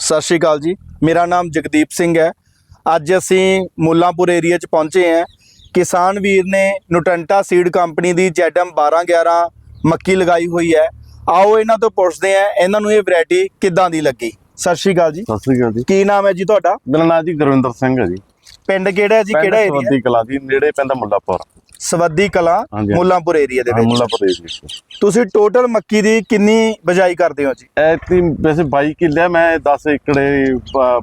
ਸਤਿ ਸ਼੍ਰੀ ਅਕਾਲ ਜੀ। ਮੇਰਾ ਨਾਮ ਜਗਦੀਪ ਸਿੰਘ ਹੈ। ਅੱਜ ਅਸੀਂ ਮੁੱਲਾਂਪੁਰ ਏਰੀਆ 'ਚ ਪਹੁੰਚੇ ਹਾਂ। ਕਿਸਾਨ ਵੀਰ ਨੇ ਨੂਟੰਟਾ ਸੀਡ ਕੰਪਨੀ ਦੀ ਜੈਡਮ 1211 ਮੱਕੀ ਲਗਾਈ ਹੋਈ ਹੈ। ਆਓ ਇਹਨਾਂ ਤੋਂ ਪੁੱਛਦੇ ਹਾਂ ਇਹਨਾਂ ਨੂੰ ਇਹ ਵੈਰਾਈਟੀ ਕਿੱਦਾਂ ਦੀ ਲੱਗੀ? ਸਤਿ ਸ਼੍ਰੀ ਅਕਾਲ ਜੀ। ਸਤਿ ਸ੍ਰੀ ਅਕਾਲ ਜੀ। ਕੀ ਨਾਮ ਹੈ ਜੀ ਤੁਹਾਡਾ? ਮੇਰਾ ਨਾਮ ਜੀ ਗੁਰਵਿੰਦਰ ਸਿੰਘ ਹੈ ਜੀ। ਪਿੰਡ ਕਿਹੜਾ ਹੈ ਜੀ? ਕਿਹੜਾ ਏਰੀਆ ਸਵੱਦੀ ਕਲਾ ਜੀ ਨੇੜੇ ਪੈਂਦਾ ਮੁੱਲਾਪੁਰ। ਸਵੱਦੀ ਕਲਾ ਹਾਂਜੀ। ਮੁੱਲਾਂਪੁਰ ਏਰੀਆ ਦੇ ਵਿੱਚ। ਮੁੱਲਾਪੁਰ ਏਰੀਆ ਵਿੱਚ। ਤੁਸੀਂ ਟੋਟਲ ਮੱਕੀ ਦੀ ਕਿੰਨੀ ਬਜਾਈ ਕਰਦੇ ਹੋ ਜੀ? ਐਤੀ ਵੈਸੇ 22 ਕਿੱਲੇ ਆ, ਮੈਂ 10 ਏਕੜੇ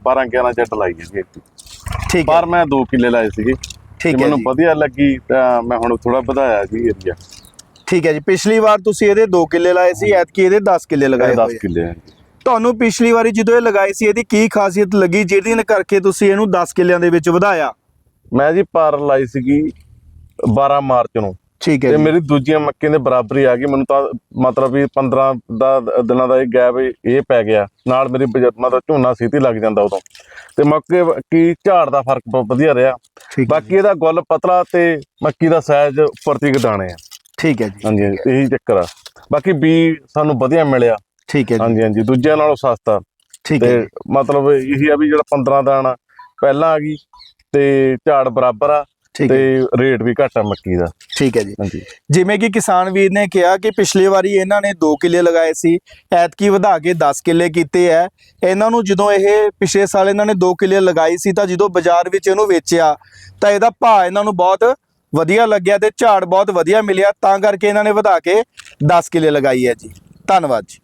12 11 ਜੱਟ ਲਾਈ ਐਤਕੀ। ਠੀਕ ਹੈ। ਪਰ ਮੈਂ 2 ਕਿੱਲੇ ਲਾਏ ਸੀਗੇ। ਠੀਕ ਹੈ ਮੈਨੂੰ ਜੀ। ਵਧੀਆ ਲੱਗੀ ਤਾਂ ਮੈਂ ਹੁਣ ਥੋੜਾ ਵਧਾਇਆ ਜੀ ਏਰੀਆ ਠੀਕ ਹੈ ਜੀ। ਪਿਛਲੀ ਵਾਰ ਤੁਸੀਂ ਇਹਦੇ 2 ਕਿੱਲੇ ਲਾਏ ਸੀ ਐਤਕੀ ਇਹਦੇ 10 ਕਿੱਲੇ ਲਗਾਏ ਹੋਏ 10 ਆ। ਕਿੱਲੇ ਆ। ਤੁਹਾਨੂੰ ਪਿਛਲੀ ਵਾਰੀ ਜਦੋਂ ਇਹ ਲਗਾਈ ਸੀ ਇਹਦੀ ਕੀ ਖਾਸੀਅਤ ਲੱਗੀ ਜਿਹਦੀ ਨੇ ਕਰਕੇ ਤੁਸੀਂ ਇਹਨੂੰ 10 ਕਿੱਲਿਆਂ ਦੇ ਵਿੱਚ ਵਧਾਇਆ? ਮੈਂ ਜੀ ਪਰ ਲਾਈ ਸੀਗੀ 12 ਮਾਰਚ ਨੂੰ। ਠੀਕ ਹੈ ਤੇ ਮੇਰੀ ਦੂਜੀਆਂ ਮੱਕੀ ਦੇ ਬਰਾਬਰੀ ਆ ਗਈ। ਮੈਨੂੰ ਤਾਂ ਮਤਲਬ ਵੀ 15 ਦਾ ਦਿਨਾਂ ਦਾ ਇਹ ਗੈਪ ਇਹ ਪੈ ਗਿਆ। ਨਾਲ ਮੇਰੀ ਬਜ- ਮਤਲਬ ਝੋਨਾ ਸੀਤੀ ਲੱਗ ਜਾਂਦਾ ਉਦੋਂ। ਤੇ ਮੱਕੇ ਕੀ ਝਾੜ ਦਾ ਫ਼ਰਕ ਵਧੀਆ ਰਿਹਾ। ਬਾਕੀ ਇਹਦਾ ਗੁੱਲ ਪਤਲਾ ਤੇ ਮੱਕੀ ਦਾ ਸਾਈਜ਼ ਉੱਪਰ ਦਾਣੇ ਆ। ਠੀਕ ਹੈ ਜੀ। ਹਾਂਜੀ ਹਾਂਜੀ, ਇਹੀ ਚੱਕਰ ਆ। ਬਾਕੀ ਬੀ ਸਾਨੂੰ ਵਧੀਆ ਮਿਲਿਆ। ਠੀਕ ਹੈ ਹਾਂਜੀ ਹਾਂਜੀ ਦੂਜਿਆਂ ਨਾਲੋਂ ਸਸਤਾ। ਠੀਕ ਹੈ ਮਤਲਬ ਇਹੀ ਆ ਵੀ ਜਿਹੜਾ 15 ਦਾਣਾ ਪਹਿਲਾਂ ਆ ਗਈ। ਤੇ ਝਾੜ ਬਰਾਬਰ ਆ। ਤੇ ਰੇਟ ਵੀ ਘੱਟ ਆ ਮੱਕੀ ਦਾ। ਠੀਕ ਹੈ ਜੀ। ਜਿਵੇਂ ਕਿ ਕਿਸਾਨ ਵੀਰ ਨੇ ਕਿਹਾ ਕਿ ਪਿਛਲੀ ਵਾਰੀ ਇਹਨਾਂ ਨੇ 2 ਕਿੱਲੇ ਲਗਾਏ ਸੀ ਐਤਕੀ ਵਧਾ ਕੇ 10 ਕਿੱਲੇ ਕੀਤੇ ਐ ਇਹਨਾਂ ਨੂੰ ਜਦੋਂ ਇਹ ਪਿਛਲੇ ਸਾਲ ਇਹਨਾਂ ਨੇ 2 ਕਿੱਲੇ ਲਗਾਈ ਸੀ ਤਾਂ ਜਦੋਂ ਬਾਜ਼ਾਰ ਵਿੱਚ ਇਹਨੂੰ ਵੇਚਿਆ ਤਾਂ ਇਹਦਾ ਭਾਅ ਇਹਨਾਂ ਨੂੰ ਬਹੁਤ ਵਧੀਆ ਲੱਗਿਆ ਤੇ ਝਾੜ ਬਹੁਤ ਵਧੀਆ ਮਿਲਿਆ ਤਾਂ ਕਰਕੇ ਇਹਨਾਂ ਨੇ ਵਧਾ ਕੇ 10 ਕਿੱਲੇ ਲਗਾਈ ਹੈ ਜੀ। ਧੰਨਵਾਦ ਜੀ।